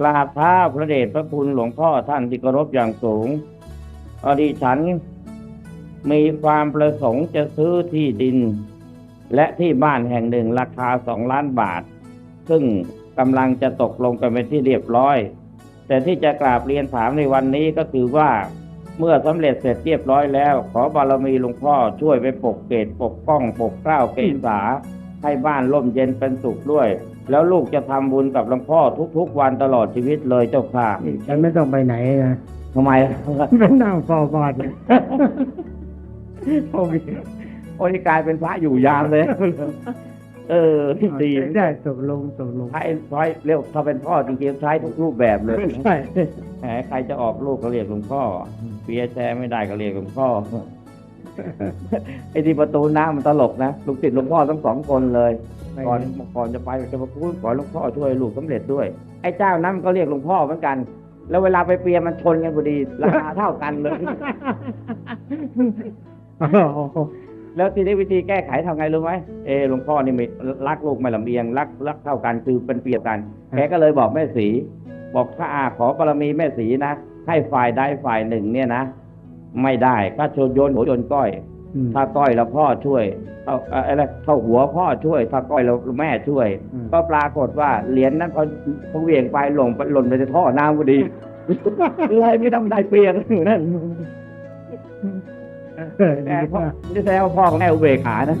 กราบเท้าพระเดชพระคุณหลวงพ่อท่านที่เคารพอย่างสูงอดีฉันมีความประสงค์จะซื้อที่ดิน และที่บ้านแห่งหนึ่งราคาสองล้านบาท ซึ่งกำลังจะตกลงกันเป็นที่เรียบร้อย แต่ที่จะกราบเรียนถามในวันนี้ก็คือว่าเมื่อสำเร็จเสร็จเรียบร้อยแล้ว ขอบารมีหลวงพ่อช่วยไปปกเกตปกป้องปกเกล้าเกษาให้บ้านร่มเย็นเป็นสุขด้วย แล้วลูกจะทำบุญกับหลวงพ่อทุกๆ วันตลอดชีวิตเลยเจ้าค่ะ ฉันไม่ต้องไปไหนนะทำไมไปนั่งเฝ้าบ้านโอ้ยโอ้ยกลายเป็นพระอยู่ยามเลย เออดีได้ตกลงตกลงใช้ใช้เรียกถ้าเป็นพ่อจริงๆใช้ทุกรูปแบบเลยใช่แหมใครจะออกลูกก็เรียกหลวงพ่อเปียแชร์ไม่ได้ก็เรียกหลวงพ่อ ไอ้ที่ประตูน้ำมันตลกนะลูกศิษย์หลวงพ่อทั้งสองคนเลย ก่อนก่อนจะไปจะมาพูดขอหลวงพ่อช่วยลูกสำเร็จด้วย ไอ้เจ้านั้นมันก็เรียกหลวงพ่อเหมือนกัน แล้วเวลาไปเปรียมันชนกันพอดีราคาเท่ากันเลย แล้วทีนี้วิธีแก้ไขทำไงรู้ไหมเออหลวงพ่อนี่ไม่รักลูกไม่ลำเอียงรักรักเท่ากันคือเป็นเปรียบกันแกก็เลยบอกแม่สีบอกถ้าอาขอบารมีแม่สีนะให้ฝ่ายใดฝ่ายหนึ่งเนี่ยนะ ไม่ได้ก็ชนโยนหัวโยนก้อยอืมถ้าก้อยแล้วพ่อช่วยเอาเอ่ออะไรถ้าหัวพ่อช่วย ถ้าก้อยแล้วแม่ช่วยอืมก็ปรากฏว่าเหรียญนั้นพอพอเหวี่ยงไปหล่นไปหล่นไปในท่อน้ำพอดีเลยไม่ต้องได้เปรียกอยู่นั่นเออแต่ดีพ่อมากไม่ใช่ว่าพ่อของแม่อุเบกขานะ